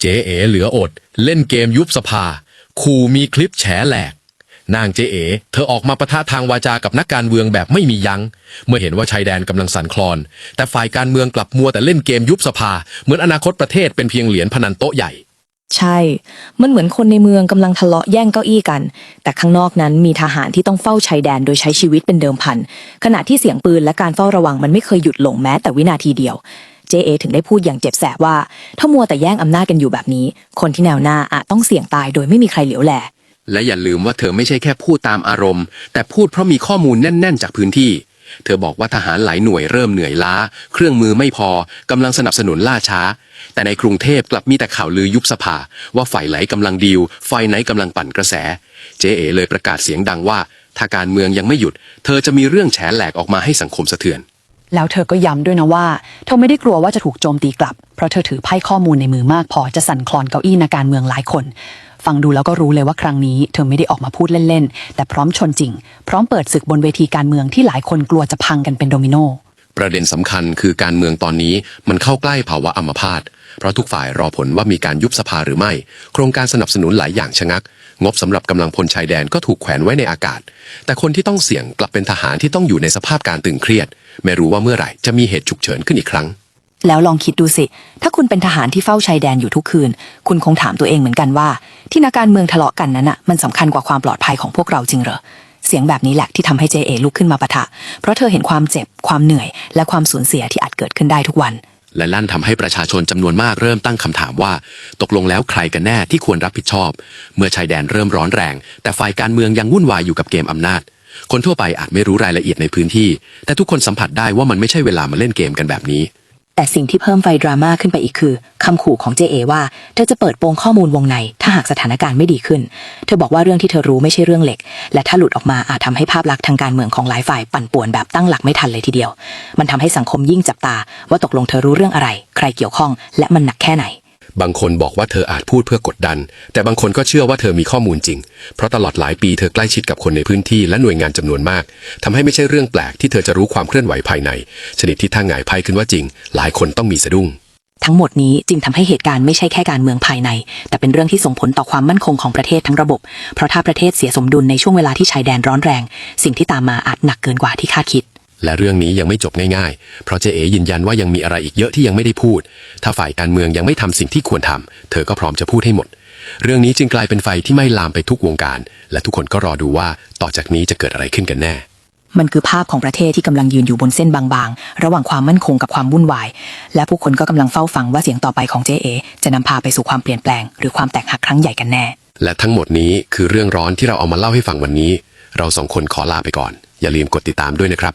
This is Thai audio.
เจ๊เอ๋เหลืออด เล่นเกมยุบสภา ขู่มีคลิปแฉแหลก นางเจ๊เอ๋เธอออกมาประทะทางวาจากับนักการเมืองแบบไม่มียัง้ง เมื่อเห็นว่าชายแดนกำลังสั่นคลอน แต่ฝ่ายการเมืองกลับมัวแต่เล่นเกมยุบสภา เหมือนอนาคตประเทศเป็นเพียงเหรียญพนันโต๊ะใหญ่ ใช่ มันเหมือนคนในเมืองกำลังทะเลาะแย่งเก้าอี้กัน แต่ข้างนอกนั้นมีทหารที่ต้องเฝ้าชายแดนโดยใช้ชีวิตเป็นเดิมพัน ขณะที่เสียงปืนและการเฝ้าระวังมันไม่เคยหยุดลงแม้แต่วินาทีเดียว เจเอถึงได้พูดอย่างเจ็บแสบว่า ถ้ามัวแต่แย่งอำนาจกันอยู่แบบนี้ คนที่แนวหน้าอาจต้องเสี่ยงตายโดยไม่มีใครเหลียวแล และอย่าลืมว่าเธอไม่ใช่แค่พูดตามอารมณ์ แต่พูดเพราะมีข้อมูลแน่น ๆ จากพื้นที่ เธอบอกว่าทหารหลายหน่วยเริ่มเหนื่อยล้า เครื่องมือไม่พอกำลังสนับสนุนล่าช้า แต่ในกรุงเทพกลับมีแต่ข่าวลือยุบสภา ว่าฝ่ายไหนกำลังดีลฝ่ายไหนกำลังปั่นกระแส เจเอเลยประกาศเสียงดังว่าถ้าการเมืองยังไม่หยุด เธอจะมีเรื่องแฉแหลกออกมาให้สังคมสะเทือน แล้วเธอก็ย้ำด้วยนะว่า เธอไม่ได้กลัวว่าจะถูกโจมตีกลับ เพราะเธอถือไพ่ข้อมูลในมือมาก พอจะสั่นคลอนเก้าอี้นักการเมืองหลายคน ฟังดูแล้วก็รู้เลยว่าครั้งนี้ เธอไม่ได้ออกมาพูดเล่นๆ แต่พร้อมชนจริง พร้อมเปิดศึกบนเวทีการเมืองที่หลายคนกลัวจะพังกันเป็นโดมิโนประเด็นสำคัญคือการเมืองตอนนี้มันเข้าใกล้ภาวะอัมพาต เพราะทุกฝ่ายรอผลว่ามีการยุบสภาหรือไม่ โครงการสนับสนุนหลายอย่างชะงัก งบสำหรับกำลังพลชายแดนก็ถูกแขวนไว้ในอากาศ แต่คนที่ต้องเสี่ยงกลับเป็นทหารที่ต้องอยู่ในสภาพการตึงเครียด ไม่รู้ว่าเมื่อไหร่จะมีเหตุฉุกเฉินขึ้นอีกครั้ง แล้วลองคิดดูสิ ถ้าคุณเป็นทหารที่เฝ้าชายแดนอยู่ทุกคืน คุณคงถามตัวเองเหมือนกันว่า ที่นักการเมืองทะเลาะกันนั้นน่ะมันสำคัญกว่าความปลอดภัยของพวกเราจริงเหรอเสียงแบบนี้แหละที่ทำให้เจเอลุกขึ้นมาปะทะ เพราะเธอเห็นความเจ็บ ความเหนื่อย และความสูญเสียที่อาจเกิดขึ้นได้ทุกวัน และลั่นทำให้ประชาชนจำนวนมากเริ่มตั้งคำถามว่า ตกลงแล้วใครกันแน่ที่ควรรับผิดชอบ เมื่อชายแดนเริ่มร้อนแรง แต่ฝ่ายการเมืองยังวุ่นวายอยู่กับเกมอำนาจ คนทั่วไปอาจไม่รู้รายละเอียดในพื้นที่ แต่ทุกคนสัมผัสได้ว่ามันไม่ใช่เวลามาเล่นเกมกันแบบนี้ แต่สิ่งที่เพิ่มไฟดราม่าขึ้นไปอีกคือคำขู่ของเจเอว่าเธอจะเปิดโปงข้อมูลวงใน ถ้าหากสถานการณ์ไม่ดีขึ้น เธอบอกว่าเรื่องที่เธอรู้ไม่ใช่เรื่องเล็ก และถ้าหลุดออกมาอาจทำให้ภาพลักษณ์ทางการเมืองของหลายฝ่ายปั่นป่วนแบบตั้งหลักไม่ทันเลยทีเดียว มันทำให้สังคมยิ่งจับตา ว่าตกลงเธอรู้เรื่องอะไร ใครเกี่ยวข้อง และมันหนักแค่ไหน บางคนบอกว่าเธออาจพูดเพื่อกดดัน แต่บางคนก็เชื่อว่าเธอมีข้อมูลจริง เพราะตลอดหลายปีเธอใกล้ชิดกับคนในพื้นที่และหน่วยงานจำนวนมากทำให้ไม่ใช่เรื่องแปลกที่เธอจะรู้ความเคลื่อนไหวภายใน ชนิดที่ถ้าหงายไพ่ขึ้นว่าจริง หลายคนต้องมีสะดุ้งทั้งหมดนี้จึงทำให้เหตุการณ์ไม่ใช่แค่การเมืองภายใน แต่เป็นเรื่องที่ส่งผลต่อความมั่นคงของประเทศทั้งระบบ เพราะถ้าประเทศเสียสมดุลในช่วงเวลาที่ชายแดนร้อนแรง สิ่งที่ตามมาอาจหนักเกินกว่าที่คาดคิด และเรื่องนี้ยังไม่จบง่ายๆ เพราะเจเอยืนยันว่ายังมีอะไรอีกเยอะที่ยังไม่ได้พูด ถ้าฝ่ายการเมืองยังไม่ทำสิ่งที่ควรทำเธอก็พร้อมจะพูดให้หมด เรื่องนี้จึงกลายเป็นไฟที่ไม่ลามไปทุกวงการ และทุกคนก็รอดูว่าต่อจากนี้จะเกิดอะไรขึ้นกันแน่ มันคือภาพของประเทศที่กำลังยืนอยู่บนเส้นบางๆ ระหว่างความมั่นคงกับความวุ่นวาย และผู้คนก็กำลังเฝ้าฟังว่าเสียงต่อไปของเจเอจะนำพาไปสู่ความเปลี่ยนแปลง หรือความแตกหักครั้งใหญ่กันแน่ และทั้งหมดนี้คือเรื่องร้อนที่เราเอามาเล่าให้ฟังวันนี้ เราสองคนขอลาไปก่อน อย่าลืมกดติดตามด้วยนะครับ